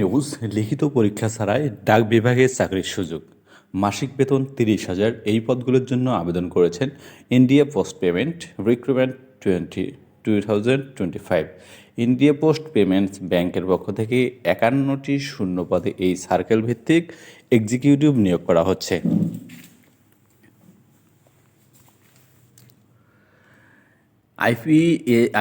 News, লিখিত পরীক্ষা ছাড়াই ডাক বিভাগে চাকরির সুযোগ। মাসিক বেতন তিরিশ হাজার। এই পদগুলোর জন্য আবেদন করেছেন India post payment recruitment twenty, two thousand twenty five. India post payments ব্যাংকের পক্ষ থেকে একান্নটি শূন্য পদে এই সার্কেল ভিত্তিক এক্সিকিউটিভ নিয়োগ করা হচ্ছে। আইপি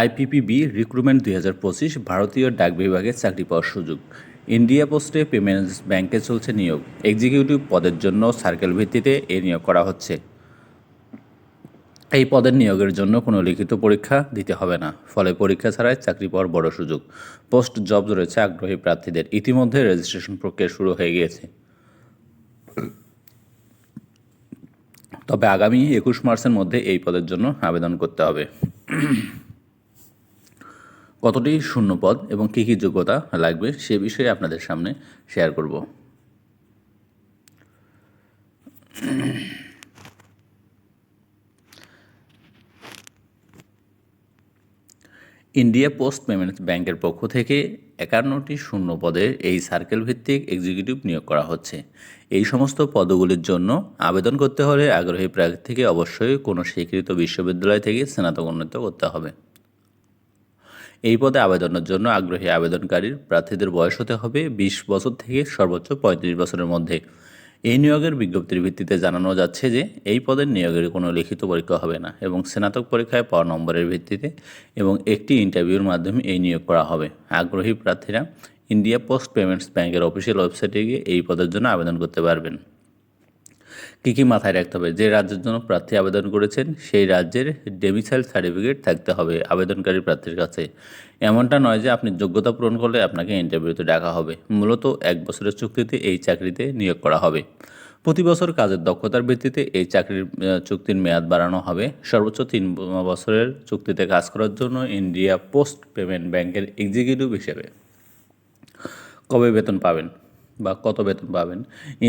আইপিপিবি রিক্রুটমেন্ট দুই হাজার পঁচিশ, ভারতীয় ডাক বিভাগে চাকরি পাওয়ার সুযোগ। ইন্ডিয়া পোস্টে পেমেন্টস ব্যাংকে চলছে নিয়োগ। এক্সিকিউটিভ পদের জন্য সার্কেল ভিত্তিতে এ নিয়োগ করা হচ্ছে। এই পদের নিয়োগের জন্য কোনো লিখিত পরীক্ষা দিতে হবে না। ফলে পরীক্ষা ছাড়াই চাকরি পাওয়ার বড় সুযোগ। পোস্ট জব রয়েছে আগ্রহী প্রার্থীদের। ইতিমধ্যে রেজিস্ট্রেশন প্রক্রিয়া শুরু হয়ে গিয়েছে। তবে আগামী একুশ মার্চের মধ্যে এই পদের জন্য আবেদন করতে হবে। কতটি শূন্য পদ এবং কী কী যোগ্যতা লাগবে সে বিষয়ে আপনাদের সামনে শেয়ার করব। ইন্ডিয়া পোস্ট পেমেন্টস ব্যাংকের পক্ষ থেকে একান্নটি শূন্য পদের এই সার্কেল ভিত্তিক এক্সিকিউটিভ নিয়োগ করা হচ্ছে। এই সমস্ত পদগুলির জন্য আবেদন করতে হলে আগ্রহী প্রার্থীকে অবশ্যই কোনো স্বীকৃত বিশ্ববিদ্যালয় থেকে স্নাতক উন্নত করতে হবে। এই পদে আবেদনের জন্য আগ্রহী আবেদনকারীর প্রার্থীদের বয়স হতে হবে বিশ বছর থেকে সর্বোচ্চ পঁয়ত্রিশ বছরের মধ্যে। এই নিয়োগের বিজ্ঞপ্তির ভিত্তিতে জানানো যাচ্ছে যে এই পদের নিয়োগের কোনো লিখিত পরীক্ষা হবে না এবং স্নাতক পরীক্ষায় পাওয়া নম্বরের ভিত্তিতে এবং একটি ইন্টারভিউর মাধ্যমে এই নিয়োগ করা হবে। আগ্রহী প্রার্থীরা ইন্ডিয়া পোস্ট পেমেন্টস ব্যাংকের অফিসিয়াল ওয়েবসাইটে গিয়ে এই পদের জন্য আবেদন করতে পারবেন। কী কী মাথায় রাখতে হবে? যে রাজ্যের জন্য প্রার্থী আবেদন করেছেন, সেই রাজ্যের ডেমিসাইল সার্টিফিকেট থাকতে হবে আবেদনকারী প্রার্থীর কাছে। এমনটা নয় যে আপনি যোগ্যতা পূরণ করলে আপনাকে ইন্টারভিউতে ডাকা হবে। মূলত এক বছরের চুক্তিতে এই চাকরিতে নিয়োগ করা হবে। প্রতি বছর কাজের দক্ষতার ভিত্তিতে এই চাকরির চুক্তির মেয়াদ বাড়ানো হবে। সর্বোচ্চ তিন বছরের চুক্তিতে কাজ করার জন্য ইন্ডিয়া পোস্ট পেমেন্ট ব্যাংকের এক্সিকিউটিভ হিসেবে কবে বেতন পাবেন? বা কত বেতন পাবেন?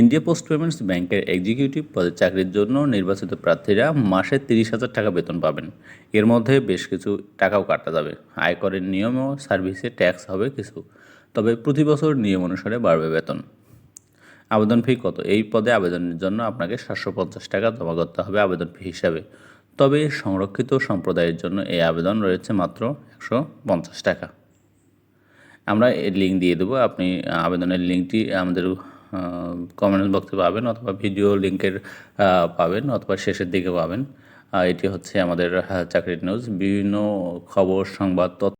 ইন্ডিয়া পোস্ট পেমেন্টস ব্যাংকের এক্সিকিউটিভ পদের চাকরির জন্য নির্বাচিত প্রার্থীরা মাসে তিরিশ হাজার টাকা বেতন পাবেন। এর মধ্যে বেশ কিছু টাকাও কাটা যাবে। আয়করের নিয়ম ও সার্ভিসে ট্যাক্স হবে কিছু, তবে প্রতি বছর নিয়ম অনুসারে বাড়বে বেতন। আবেদন ফি কত? এই পদে আবেদনের জন্য আপনাকে সাতশো পঞ্চাশ টাকা জমা করতে হবে আবেদন ফি হিসাবে। তবে সংরক্ষিত সম্প্রদায়ের জন্য এই আবেদন রয়েছে মাত্র একশো পঞ্চাশ টাকা। আমরা এর লিঙ্ক দিয়ে দেবো। আপনি আবেদনের লিঙ্কটি আমাদের কমেন্ট বক্সে পাবেন অথবা ভিডিও লিঙ্কের পাবেন অথবা শেষের দিকে পাবেন। এটি হচ্ছে আমাদের চাকরির নিউজ বিভিন্ন খবর, সংবাদ, তথ্য